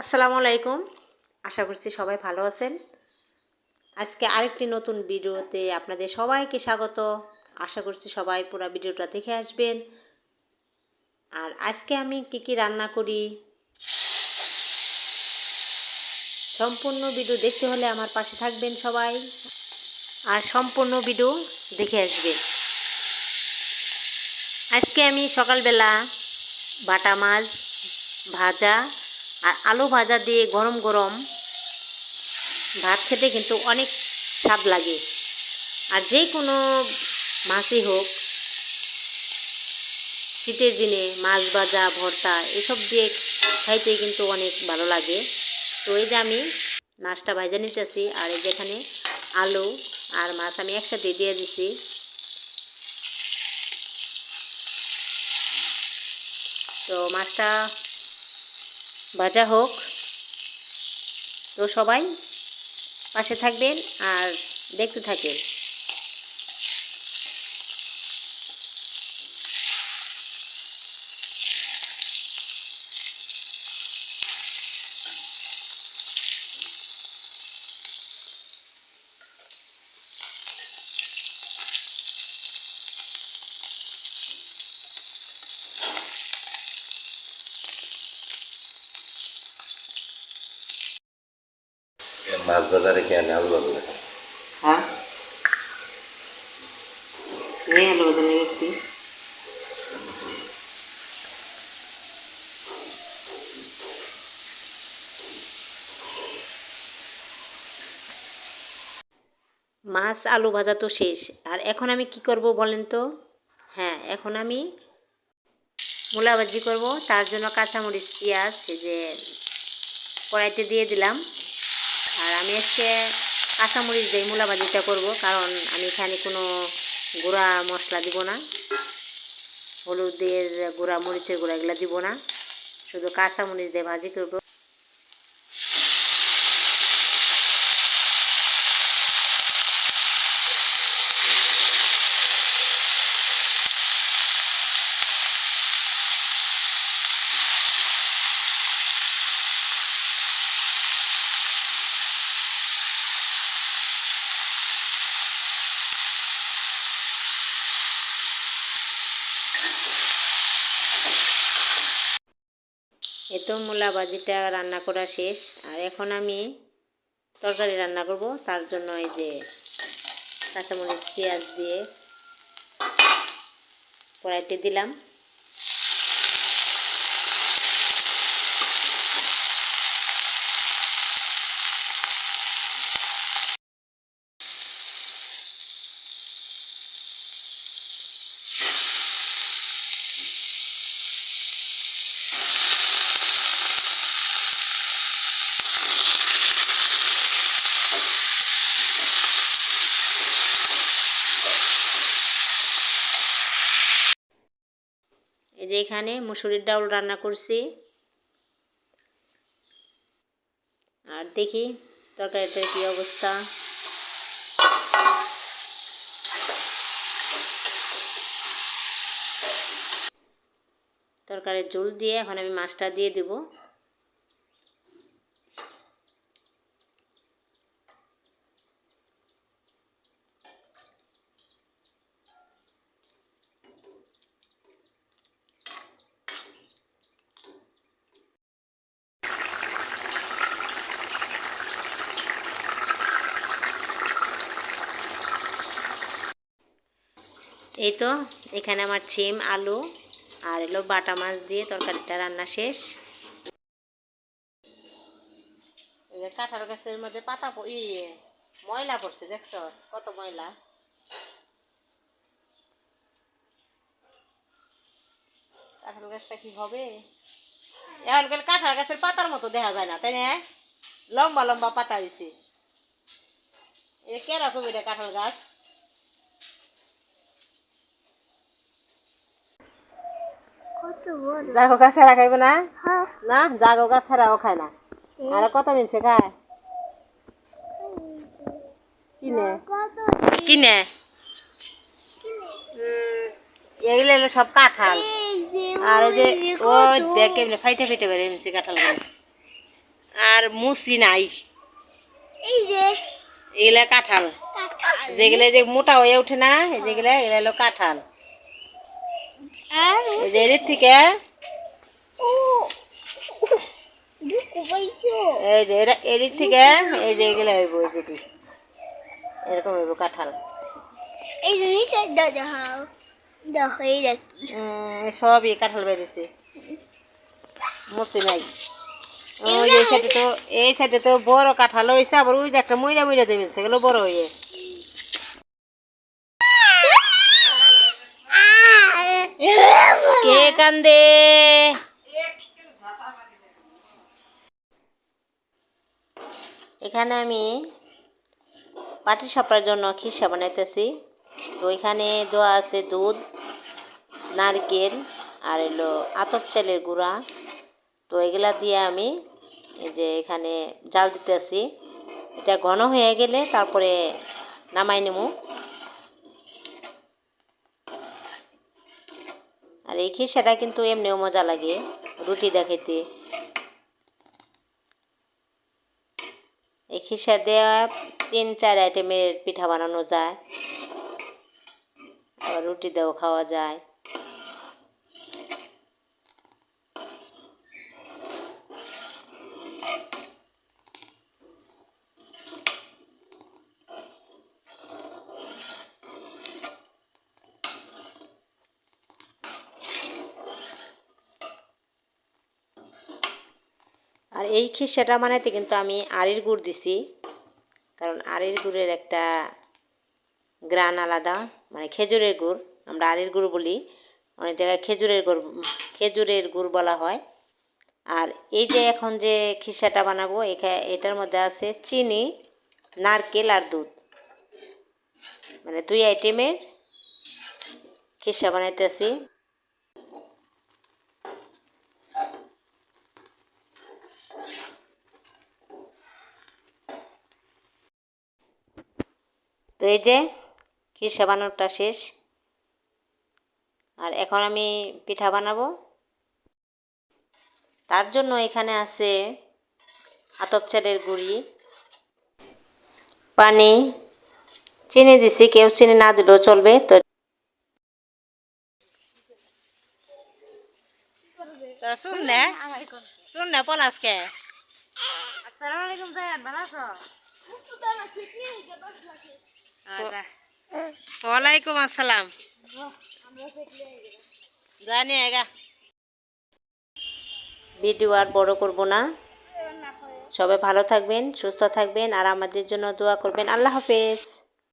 আসসালামু আলাইকুম। আশা করছি সবাই ভালো আছেন। আজকে আরেকটি নতুন ভিডিওতে আপনাদের সবাইকে স্বাগত। আশা করছি সবাই পুরো ভিডিওটা দেখে আসবেন। আর আজকে আমি কি কি রান্না করি? সম্পূর্ণ ভিডিও দেখতে হলে আমার পাশে থাকবেন সবাই। আর সম্পূর্ণ ভিডিও দেখে আসবেন। আজকে আমি সকালবেলা বাটা মাছ ভাজা আর আলু ভাজা দিয়ে গরম গরম ভাত খেতে কিন্তু অনেক স্বাদ লাগে। আর যে কোনো মাছই হোক, শীতের দিনে মাছ ভাজা, ভর্তা এসব দিয়ে খাইতে কিন্তু অনেক ভালো লাগে। তো এই যে আমি মাছটা ভাজা নিতেছি আর এই যেখানে আলু আর মাছ আমি একসাথে দিয়ে দিছি। তো মাছটা ভাজা হোক। তো সবাই পাশে থাকবেন আর দেখতে থাকেন মাছ বাজারে খেয়ে আনে আলু বাজারে? হ্যাঁ? আলু গেছি। মাছ আলু ভাজা তো শেষ। আর এখন আমি কি করব বলেন তো? হ্যাঁ এখন আমি মূলা ভাজি করব। তার জন্য কাঁচামরিচ পেঁয়াজ এই যে কড়াইতে দিয়ে দিলাম। আর আমি আজকে কাঁচামরিচ দিয়ে মূলা ভাজিটা করব, কারণ আমি এখানে কোনো গুঁড়া মশলা দিব না। হলুদের গুঁড়া, মরিচের গুঁড়া এগুলো দিব না। শুধু কাঁচামরিচ দিয়ে ভাজি করব। তো মূলা ভাজিটা রান্না করা শেষ। আর এখন আমি তরকারি রান্না করব। তার জন্য এই যে কাঁচামরিচ, পেঁয়াজ দিয়ে কড়াইতে দিলাম। এখানে মুসুরির ডাউল রান্না করছি। আর দেখি তরকারিটার কি অবস্থা। তরকারির ঝোল দিয়ে এখন আমি মাছটা দিয়ে দেব। এই তো, এখানে আমার সিম আলু, আর এলো বাটা মাছ দিয়ে তরকারিটা রান্না শেষ। কাঁঠাল গাছের মধ্যে পাতা প- ই ময়লা পড়ছে, দেখছ? কত ময়লা। কাঁঠাল গাছটা কি হবে? এখন কাঁঠাল গাছের পাতার মতো দেখা যায় না, তাই না? লম্বা লম্বা পাতা হয়েছে এটা কেরকম এটা কাঁঠাল গাছ? জাগো গাছ ছাড়া খাইবে না? না? জাগো গাছ ছাড়াও খায় না। আর কত মিলছে খায়? কিনে? কিনে? এগুলো হলো সব কাঁঠাল। আর ওই যে ও দেখ কেমনে ফাইটে ফাইটে বেড়ে নিচ্ছে কাঁঠাল আর মুসি নাই। এগুলা কাঁঠাল। যেগুলো যে মোটা হয়ে ওঠে না যেগুলা এগুলা হলো কাঁঠাল। আর এই যে এদিক থেকে। এই যে এদিক থেকে এই যে এগুলা হইব যেটি এরকম হইব কাঁঠাল। এই যে নিচে দেখাও। দেখো এইটা কি সবই কাঁঠাল বেরিয়েছে মুসি নাই। ওই সাইডে তো এই সাইডে তো বড় কাঁঠাল হয়েছে আবার ওই যে একটা মইরা মইরা দেবে সেগুলো বড় হয়ে কে কান্দে? এখানে আমি পাটি সাপড়ার জন্য খিসা বানাইতেছি। তো এখানে দেওয়া আছে দুধ, নারকেল আর এলো আতপ চালের গুঁড়া। তো এগুলা দিয়ে আমি এই যে এখানে জাল দিতেছি। এটা ঘন হয়ে গেলে তারপরে নামাই নেব। আর এই খিসাটা কিন্তু এমনিও মজা লাগে, রুটি দেখাইতে এই খিসা দেওয়া তিন, চার আইটেমের পিঠা বানানো যায়। আবার রুটি দেওয়া খাওয়া যায়। আর এই খিসাটা বানাইতে কিন্তু আমি আড়ির গুড় দিছি, কারণ আড়ির গুড়ের একটা গ্রান আলাদা মানে খেজুরের গুড়, আমরা আড়ির গুড় বলি, অনেক জায়গায় খেজুরের গুড় খেজুরের গুড় বলা হয়। আর এই যে এখন যে খিসাটা বানাবো এটার মধ্যে আছে চিনি, নারকেল আর দুধ। মানে দুই আইটেমের খিসা বানাইতেছি। তো এই যে খিসা বানানোটা শেষ। আর এখন আমি পিঠা বানাবো। তার জন্য এখানে আছে আতপ চালের গুঁড়ি পানি চিনি দিছি কেউ চিনি না দিলেও চলবে তো শুন না শুন না পলাশকে। আসসালামু আলাইকুম জায়ান ভালো আছো? ওয়ালাইকুম আসসালাম। জানি ভিডিও আর বড় করব না। সবাই ভালো থাকবেন সুস্থ থাকবেন আর আমাদের জন্য দোয়া করবেন। আল্লাহ হাফেজ।